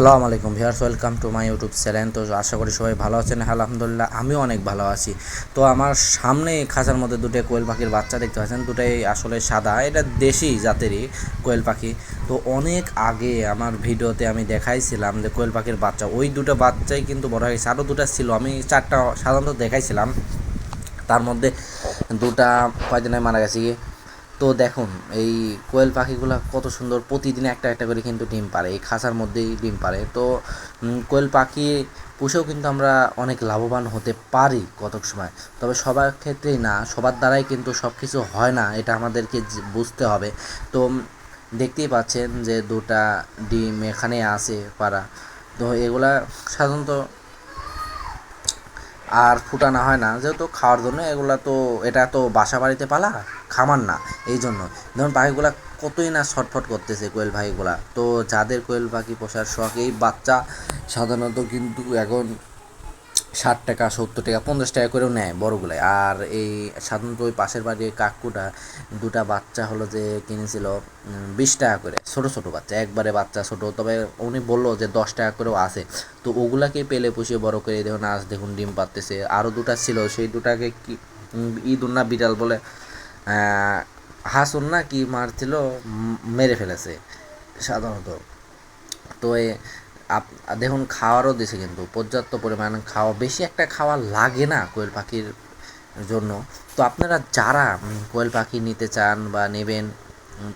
আসসালামু আলাইকুম viewers, welcome to my YouTube channel. তো আশা করি সবাই ভালো আছেন। আলহামদুলিল্লাহ, আমিও অনেক ভালো আছি। তো আমার সামনে খাঁচার মধ্যে দুটো কোয়েল পাখির বাচ্চা দেখতে পাচ্ছেন। দুটাই আসলে সাদা, এটা দেশি জাতেরই কোয়েল পাখি। তো অনেক আগে আমার ভিডিওতে আমি দেখাইছিলাম যে কোয়েল পাখির বাচ্চা, ওই দুটো বাচ্চাই কিন্তু বড় হয়ে গেছে। আরও দুটো ছিল, আমি চারটা সাধারণত দেখাইছিলাম। তার মধ্যে দুটা কয়দিনে মারা গেছে তো দেখুন, এই কোয়েল পাখিগুলো কত সুন্দর। প্রতিদিন একটা একটা করে কিন্তু ডিম পারে এই খাঁচার মধ্যেই ডিম পারে তো কোয়েল পাখি পুষেও কিন্তু আমরা অনেক লাভবান হতে পারি কতক সময়। তবে সবার ক্ষেত্রেই না, সবার দ্বারাই কিন্তু সব কিছু হয় না, এটা আমাদেরকে বুঝতে হবে। তো দেখতেই পাচ্ছেন যে দুটা ডিম এখানে আছে পারা তো এগুলা সাধারণত আর ফুটানো হয় না। যেহেতু খাওয়ার জন্য এগুলো তো, এটা তো বাসা বাড়িতে পালা, খামার না, এই জন্য। ধরুন পাখিগুলা কতই না ছটফট করতেছে কোয়েল পাখিগুলা তো যাদের কোয়েল পাখি পোষার শখ, এই বাচ্চা সাধারণত কিন্তু এখন ষাট টাকা, সত্তর টাকা, পঞ্চাশ টাকা করেও নেয় বড়গুলাই। আর এই সাধারণত ওই পাশের বাড়ির কাকুটা দুটা বাচ্চা হলো যে কিনেছিল বিশ টাকা করে, ছোট ছোট বাচ্চা। একবারে বাচ্চা ছোট, তবে উনি বলল যে দশ টাকা করেও আছে। তো ওগুলাকে পেলে পুষিয়ে বড় করে দেখুন, আজ দেখুন ডিম পাততেছে আরও দুটা ছিল, সেই দুটাকে কি ইঁদুর না বিড়াল বলে হাসুন না কি মারছিল মেরে ফেলেছে সাধারণত। তো আপ- দেখুন, খাওয়ারও দিছে কিন্তু। পর্যাপ্ত পরিমাণ খাওয়া, বেশি একটা খাওয়া লাগে না কোয়েল পাখির জন্য। তো আপনারা যারা কোয়েল পাখি নিতে চান বা নেবেন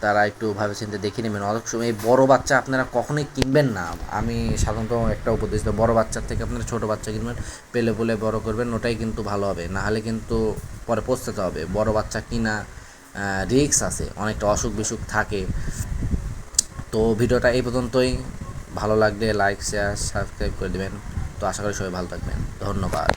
তারা একটু ভাবে চিন্তে দেখে নেবেন। অনেক সময় এই বড় বাচ্চা আপনারা কখনোই কিনবেন না। আমি সাধারণত একটা উপদেশ দেবো, বড় বাচ্চার থেকে আপনারা ছোটো বাচ্চা কিনবেন, পেলে বলে বড় করবেন, ওটাই কিন্তু ভালো হবে। না হলে কিন্তু পরে পস্তাতে হবে। বড় বাচ্চা কিনা রিক্স আছে, অনেকটা অসুখ বিসুখ থাকে। তো ভিডিওটা এই পর্যন্তই। ভালো লাগলে লাইক শেয়ার সাবস্ক্রাইব করে দেবেন। তো আশা করি সবাই ভালো থাকবেন। ধন্যবাদ।